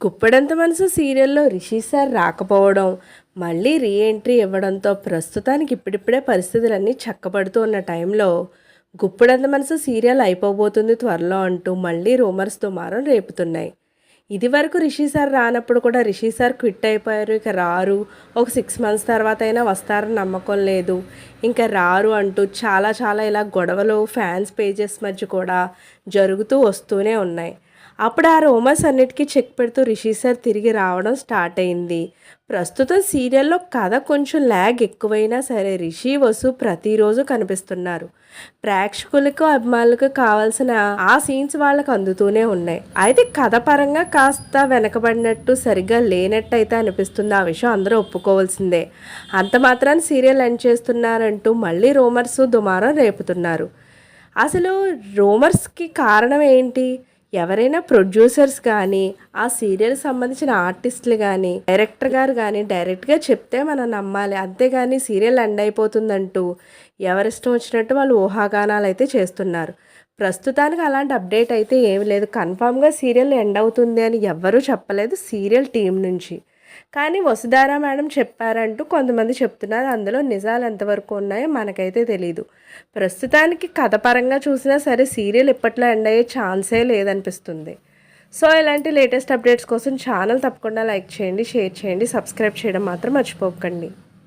గుప్పడంత మనసు సీరియల్లో రిషి సార్ రాకపోవడం మళ్ళీ రీఎంట్రీ ఇవ్వడంతో ప్రస్తుతానికి ఇప్పుడిప్పుడే పరిస్థితులన్నీ చక్కబడుతూ ఉన్న టైంలో గుప్పడంత మనసు సీరియల్ అయిపోబోతుంది త్వరలో అంటూ మళ్ళీ రూమర్స్ దుమారం రేపుతున్నాయి. ఇది వరకు రిషి సార్ రానప్పుడు కూడా రిషి సార్ క్విట్ అయిపోయారు. ఇక రారు. ఒక సిక్స్ మంత్స్ తర్వాత అయినా వస్తారని నమ్మకం లేదు. ఇంకా రారు అంటూ చాలా చాలా ఇలా గొడవలు ఫ్యాన్స్ పేజెస్ మధ్య కూడా జరుగుతూ వస్తూనే ఉన్నాయి. అప్పుడు ఆ రోమర్స్ అన్నిటికీ చెక్ పెడుతూ రిషి సార్ తిరిగి రావడం స్టార్ట్ అయింది. ప్రస్తుతం సీరియల్లో కథ కొంచెం ల్యాగ్ ఎక్కువైనా సరే రిషి వసు ప్రతిరోజు కనిపిస్తున్నారు. ప్రేక్షకులకు అభిమానులకు కావాల్సిన ఆ సీన్స్ వాళ్ళకు అందుతూనే ఉన్నాయి. అయితే కథ పరంగా కాస్త వెనకబడినట్టు సరిగ్గా లేనట్టు అయితే అనిపిస్తుంది. ఆ విషయం అందరూ ఒప్పుకోవాల్సిందే. అంత మాత్రాన్ని సీరియల్ ఎండ్ చేస్తున్నారంటూ మళ్ళీ రోమర్స్ దుమారం రేపుతున్నారు. అసలు రోమర్స్కి కారణం ఏంటి? ఎవరైనా ప్రొడ్యూసర్స్ కానీ ఆ సీరియల్ సంబంధించిన ఆర్టిస్టులు కానీ డైరెక్టర్ గారు కానీ డైరెక్ట్గా చెప్తే మనం నమ్మాలి. అంతేగాని సీరియల్ ఎండ్ అయిపోతుందంటూ ఎవరిష్టం వచ్చినట్టు వాళ్ళు ఊహాగానాలు అయితే చేస్తున్నారు. ప్రస్తుతానికి అలాంటి అప్డేట్ అయితే ఏమి లేదు. కన్ఫామ్గా సీరియల్ ఎండ్ అవుతుంది అని ఎవ్వరూ చెప్పలేదు సీరియల్ టీం నుంచి. కానీ వసుధారా మేడం చెప్పారంటూ కొంతమంది చెప్తున్నారు. అందులో నిజాలు ఎంతవరకు ఉన్నాయో మనకైతే తెలియదు ప్రస్తుతానికి కథ పరంగా చూసినా సరే సీరియల్ ఇప్పట్లో ఎండ్ అయ్యే ఛాన్సే లేదనిపిస్తుంది. సో ఇలాంటి లేటెస్ట్ అప్డేట్స్ కోసం ఛానల్ తప్పకుండా లైక్ చేయండి షేర్ చేయండి సబ్స్క్రైబ్ చేయడం మాత్రం మర్చిపోకండి.